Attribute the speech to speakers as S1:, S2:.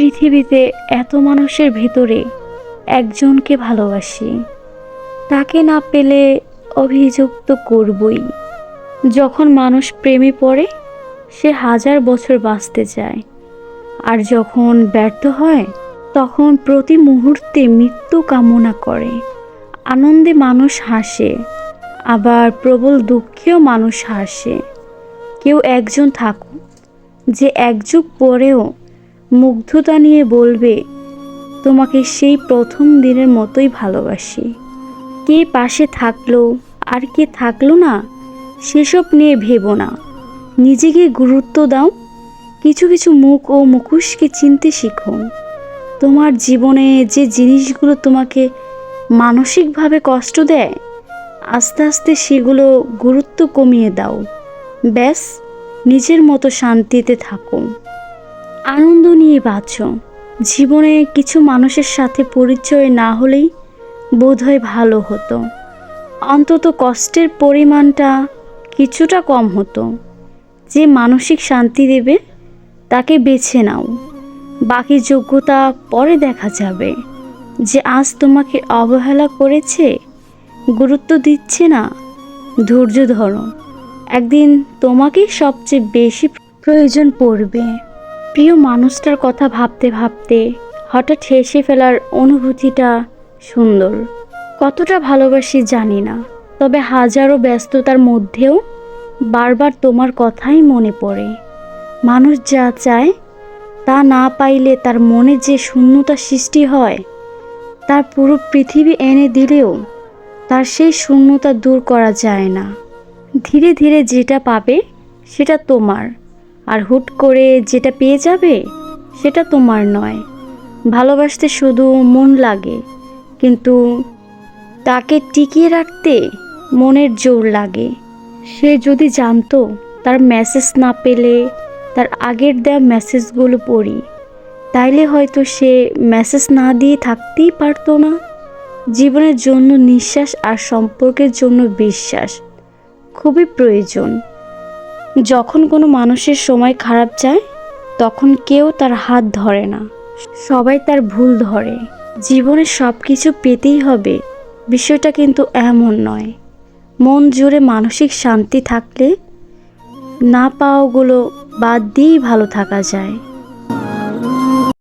S1: পৃথিবীতে এত মানুষের ভেতরে একজনকে ভালোবাসি, তাকে না পেলে অভিযোগ তো করবই। যখন মানুষ প্রেমে পড়ে, সে হাজার বছর বাঁচতে চায়। আর যখন ব্যর্থ হয়, তখন প্রতি মুহূর্তে মৃত্যু কামনা করে। আনন্দে মানুষ হাসে, আবার প্রবল দুঃখেও মানুষ হাসে। কেউ একজন থাকুক, যে এক যুগ পরেও মুগ্ধতা নিয়ে বলবে, তোমাকে সেই প্রথম দিনের মতোই ভালোবাসি। কে পাশে থাকল, আর কে থাকল না, সেসব নিয়ে ভেবো না। নিজেকে গুরুত্ব দাও, কিছু কিছু মুখ ও মুখোশকে চিনতে শিখো। তোমার জীবনে যে জিনিসগুলো তোমাকে মানসিকভাবে কষ্ট দেয়, আস্তে আস্তে সেগুলো গুরুত্ব কমিয়ে দাও। ব্যাস, নিজের মতো শান্তিতে থাকো। আনন্দ নিয়ে বাঁচো। জীবনে কিছু মানুষের সাথে পরিচয় না হলেই বোধহয় ভালো হতো। অন্তত কষ্টের পরিমাণটা কিছুটা কম হতো। যে মানসিক শান্তি দেবে, তাকে বেছে নাও। বাকি যোগ্যতা পরে দেখা যাবে। যে আজ তোমাকে অবহেলা করেছে, গুরুত্ব দিচ্ছে না, ধৈর্য ধরো। একদিন তোমাকেই সবচেয়ে বেশি প্রয়োজন পড়বে। প্রিয় মানুষটার কথা ভাবতে ভাবতে হঠাৎ হেসে ফেলার অনুভূতিটা সুন্দর। কতটা ভালোবাসি জানি না, তবে হাজারো ব্যস্ততার মধ্যেও বারবার তোমার কথাই মনে পড়ে। মানুষ যা চায়, তা না পাইলে তার মনে যে শূন্যতা সৃষ্টি হয়, তার পুরো পৃথিবী এনে দিলেও তার সেই শূন্যতা দূর করা যায় না। ধীরে ধীরে যেটা পাবে সেটা তোমার। আর হুট করে যেটা পেয়ে যাবে, সেটা তোমার নয়। ভালোবাসতে শুধু মন লাগে, কিন্তু তাকে টিকিয়ে রাখতে মনের জোর লাগে। সে যদি জানতো তার মেসেজ না পেলে, তার আগের দেওয়া মেসেজগুলো পড়ি, তাইলে হয়তো সে মেসেজ না দিয়ে থাকতেই পারতো না। জীবনের জন্য নিঃশ্বাস আর সম্পর্কের জন্য বিশ্বাস খুবই প্রয়োজন। যখন কোনো মানুষের সময় খারাপ যায়, তখন কেউ তার হাত ধরে না। সবাই তার ভুল ধরে। জীবনে সব কিছু পেতেই হবে। বিষয়টা কিন্তু এমন নয়। মন জুড়ে মানসিক শান্তি থাকলে না পাওয়াগুলো বাদ দিয়েই ভালো থাকা যায়।